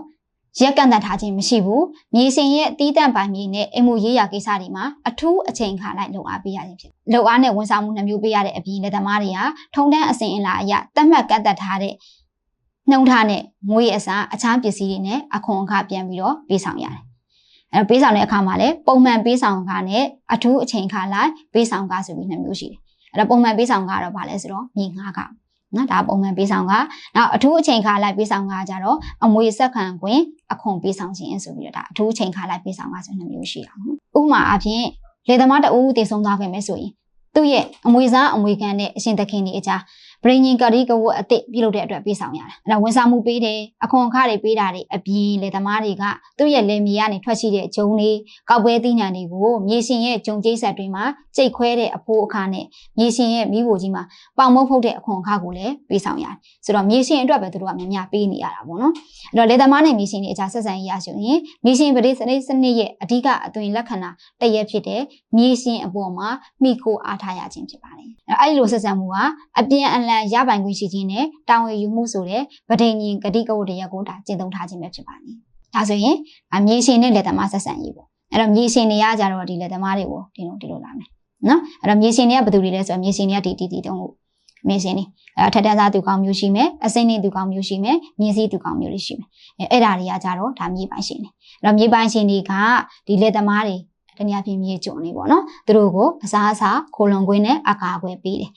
[SPEAKER 1] ရက်ကန့်တတ်ထားခြင်းမရှိဘူးမြေရှင်ရဲ့တီးတန့်ပိုင်မြေနဲ့အိမ်မှုရေးရာကိစ္စတွေမှာအထူးအချိန်ခါလိုက်လှုပ်အားပေးရခြင်းဖြစ်တယ်။လှုပ်အားနဲ့ဝန်ဆောင်မှုနှမျိုးပေးရတဲ့အပြင်လက်သမားတွေကထုံတန်းအစဉ်အလာအရတတ်မှတ်ကန့်တတ်ထားတဲ့ နှုံထားနဲ့ငွေအစားအခြားပစ္စည်းတွေနဲ့အခွန်အခပြန်ပြီးတော့ပေးဆောင်ရတယ်။အဲတော့ပေးဆောင်တဲ့အခါမှာလည်းပုံမှန်ပေးဆောင်ခါနဲ့အထူးအချိန်ခါလိုက်ပေးဆောင်ခါဆိုပြီးနှစ်မျိုးရှိတယ်။အဲတော့ပုံမှန်ပေးဆောင်ခါတော့ဗာလဲဆိုတော့မြေငါးခါနော်ဒါပုံမှန်ပေးဆောင်ကနောက်အထူးအချိန်ခါလိုက်ပေးဆောင်ကကြတော့အမွေဆက်ခံခွင့်အခွန်ပေးဆောင်ခြင်းဆိုပြီးတော့ဒါအထူးအချိန်ခါလိုက်ပေးဆောင်ကဆိုနှစ်မျိုးရှိတာနော်ဥပမာအဖြစ်လေသမားတအူးတည်ဆုံးသွားခဲ့မယ်ဆိုရင်သူ့ရဲ့အမွေစားအမွေခံနဲ့အရှင်သခင်တွေအကြား ဗြိဉ္ဉ်ကတိကဝတ်အစ်စ်ပြုလုပ်တဲ့အတွက်ပေးဆောင်ရတာအဲ့ဒါဝန်ဆောင်မှုပေးတယ်အခွန်အခတွေပေးတာတွေအပြင်လေသမားတွေကသူ့ရဲ့လေမြေကနေထွက်ရှိတဲ့ဂျုံတွေကောက်ပွဲသီးနှံတွေကိုမြေရှင်ရဲ့ဂျုံကျိတ်ဆက်တွေမှာကြိတ်ခွဲတဲ့အဖိုးအခနဲ့မြေရှင်ရဲ့မိဖို့ကြီးမှာပေါင်မုတ်ဖုတ်တဲ့အခွန်အခကိုလည်းပေးဆောင်ရတယ်ဆိုတော့မြေရှင်အတွက်ပဲသူတို့ကများများပေးနေရတာပေါ့နော်အဲ့တော့လေသမားနဲ့မြေရှင်တွေအကြားဆက်ဆံရေးရဆိုရင်မြေရှင်ပရိစနိစနစ်ရဲ့အဓိကအသွင်လက္ခဏာတစ်ရက်ဖြစ်တဲ့မြေရှင်အပေါ်မှာမိခိုအားထားရခြင်းဖြစ်ပါတယ်အဲ့ဒီလိုဆက်ဆံမှုကအပြန်အလှန်ရပိုင်ခွင့်ရှိခြင်းနဲ့တာဝန်ယူမှုဆိုတဲ့ဗဒိန်ရင်ဂတိကဝတ္တရက်ကိုဒါကျင့်သုံးထားခြင်းပဲဖြစ်ပါတယ်ဒါဆိုရင်အမြေရှင်နဲ့လေသမားဆက်ဆံရေးပေါ့အဲ့တော့မြေရှင်တွေကကြတော့ဒီလေသမားတွေကိုဒီလိုဒီလိုလာမယ်နော်အဲ့တော့မြေရှင်တွေကဘယ်သူတွေလဲဆိုတော့မြေရှင်တွေကဒီဒီဒီတုံးလို့မြေရှင်တွေအဲ့ထက်တန်းစားသူကောင်းမျိုးရှိမယ်အစိမ့်နေသူကောင်းမျိုးရှိမယ်မြင်းစည်းသူကောင်းမျိုးတွေရှိမယ်အဲအဲ့ဒါတွေကကြတော့ဒါမြေပိုင်ရှင်တွေအဲ့တော့မြေပိုင်ရှင်တွေကဒီလေသမားတွေတနည်းအားဖြင့်မြေကျွန်းနေပေါ့နော်သူတို့ကိုအစားအစာခိုလုံခွင်းနဲ့အကာအကွယ်ပေးတယ်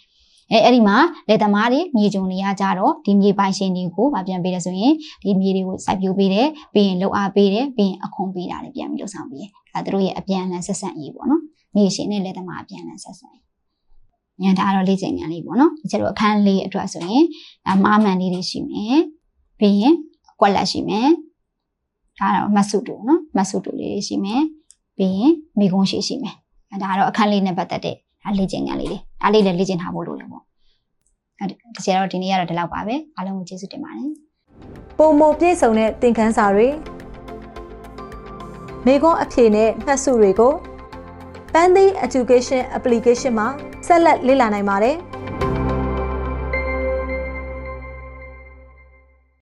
[SPEAKER 1] အဲအဲ့ဒီမှာလေသမားတွေမြေကျွန်းတွေကကြတော့ဒီမြေပိုင်ရှင်တွေကိုဗာပြန်ပေးတယ်ဆိုရင်ဒီမြေတွေကိုစိုက်ပျိုးပေးတယ်ပြီးရင်လှုပ်အားပေးတယ်ပြီးရင်အခွန်ပေးတာတွေပြန်ပြီးလှုပ်ဆောင်ပေးတယ်အဲသူတို့ရဲ့အပြန်အလှန်ဆက်ဆံရေးပေါ့နော်မြေရှင်နဲ့လေသမားအပြန်အလှန်ဆက်ဆံရေးညဒါကတော့လေ့ကျင့်ဉာဏ်လေးပေါ့နော်ကျတော့အခန်းလေးအတွက်ဆိုရင်အမားမှန်လေးတွေရှိမယ်ပြီးရင်ကွက်လက်ရှိမယ်ဒါတော့မတ်စုတူနော်မတ်စုတူလေးတွေရှိမယ်ပြီးရင်မိကုန်းရှိရှိမယ်အဲဒါကတော့အခန်းလေးနဲ့ပတ်သက်တဲ့ဒါလေ့ကျင့်ဉာဏ်လေးတွေ ဒါလေးလည်းလေ့ကျင့်ထားဖို့လိုတယ်ပေါ့အဲဒီတကယ်တော့ဒီနေ့ကတော့ဒီလောက်ပါပဲအားလုံးကိုကျေးဇူးတင်ပါတယ်
[SPEAKER 2] ပုံမပြည့်စုံတဲ့သင်ခန်းစာတွေမိခွန်းအဖြေနဲ့မှတ်စုတွေကို Pandy Education Application မှာဆက်လက်လေ့လာနိုင်ပါတယ်။